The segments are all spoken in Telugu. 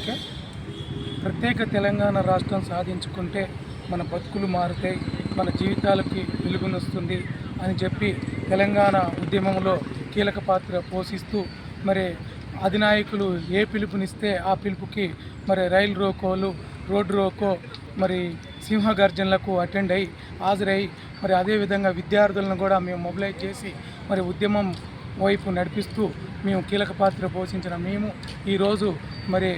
ఓకే ప్రత్యేక తెలంగాణ రాష్ట్రం సాధించుకుంటే మన బతుకులు మారుతాయి మన జీవితాలకి వెలుగునొస్తుంది అని చెప్పి తెలంగాణ ఉద్యమంలో కీలక పాత్ర పోషిస్తూ మరి అధినాయకులు ఏ పిలుపునిస్తే ఆ పిలుపుకి మరి రైలు రోకోలు రోడ్డు రోకో మరి సింహగర్జనలకు అటెండ్ అయ్యి హాజరై మరి అదేవిధంగా విద్యార్థులను కూడా మేము మొబిలైజ్ చేసి మరి ఉద్యమం వైపు నడిపిస్తూ మేము కీలక పాత్ర పోషించిన మేము ఈరోజు మరి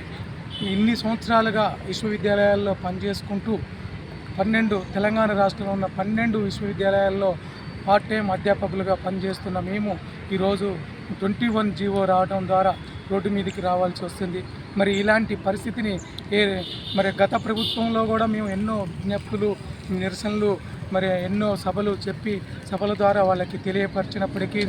ఇన్ని సంవత్సరాలుగా విశ్వవిద్యాలయాల్లో పనిచేసుకుంటూ పన్నెండు తెలంగాణ రాష్ట్రంలో ఉన్న పన్నెండు విశ్వవిద్యాలయాల్లో పార్ట్ టైం అధ్యాపకులుగా పనిచేస్తున్న మేము ఈరోజు ట్వంటీ వన్ జీవో రావడం ద్వారా రోడ్డు మీదకి రావాల్సి వస్తుంది. మరి ఇలాంటి పరిస్థితిని ఏ మరి గత ప్రభుత్వంలో కూడా మేము ఎన్నో విజ్ఞప్తులు నిరసనలు మరి ఎన్నో సభలు చెప్పి సభల ద్వారా వాళ్ళకి తెలియపరిచినప్పటికీ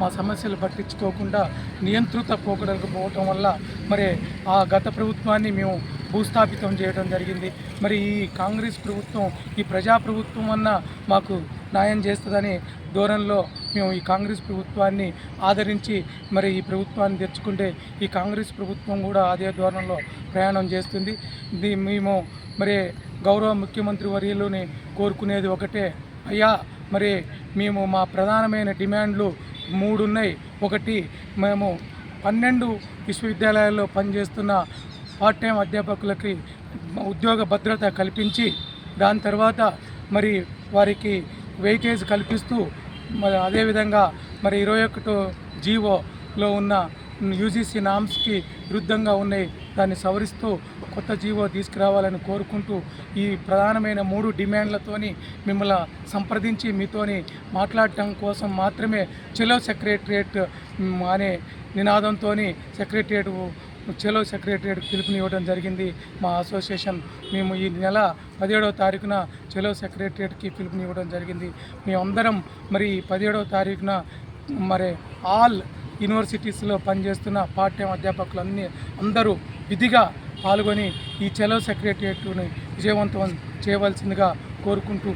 మా సమస్యలు పట్టించుకోకుండా నియంత్రిత పోకడలకు పోవటం వల్ల మరి ఆ గత ప్రభుత్వాన్ని మేము భూస్థాపితం చేయడం జరిగింది. మరి ఈ కాంగ్రెస్ ప్రభుత్వం ఈ ప్రజా ప్రభుత్వం అన్న మాకు న్యాయం చేస్తుందని ధోరణిలో మేము ఈ కాంగ్రెస్ ప్రభుత్వాన్ని ఆదరించి మరి ఈ ప్రభుత్వాన్ని తెచ్చుకుంటే ఈ కాంగ్రెస్ ప్రభుత్వం కూడా అదే ధోరణిలో ప్రయాణం చేస్తుంది. ఇది మేము మరి గౌరవ ముఖ్యమంత్రి వర్యులని కోరుకునేది ఒకటే. అయ్యా మరి మేము మా ప్రధానమైన డిమాండ్లు మూడు ఉన్నాయి ఒకటి మేము పన్నెండు విశ్వవిద్యాలయాల్లో పనిచేస్తున్న పార్ట్ టైం అధ్యాపకులకి ఉద్యోగ భద్రత కల్పించి దాని తర్వాత మరి వారికి వెయిటేజ్ కల్పిస్తూ మరి అదేవిధంగా మరి ఇరవై ఒకటో జీవోలో ఉన్న యూజీసీ నామ్స్కి విరుద్ధంగా ఉన్నాయి. దాన్ని సవరిస్తూ కొత్త జీవో తీసుకురావాలని కోరుకుంటూ ఈ ప్రధానమైన మూడు డిమాండ్లతోని మిమ్మల్ని సంప్రదించి మీతోని మాట్లాడటం కోసం మాత్రమే చెలో సెక్రటరియట్ అనే నినాదంతో సెక్రటరియట్ చెలో సెక్రటరియట్ పిలుపునివ్వడం జరిగింది. మా అసోసియేషన్ మేము ఈ నెల పదిహేడవ తారీఖున చెలో సెక్రటరియట్కి పిలుపునివ్వడం జరిగింది. మేమందరం మరి పదిహేడవ తారీఖున మరి ఆల్ యూనివర్సిటీస్లో పనిచేస్తున్న పార్ట్ టైం అధ్యాపకులన్నీ అందరూ విధిగా పాల్గొని ఈ చెలో సెక్రటరియట్ను విజయవంతం చేయవలసిందిగా కోరుకుంటూ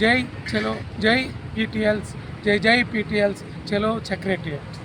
జై చెలో జై పీటీఎల్స్ జై జై పీటీఎల్స్ చెలో సెక్రటరియట్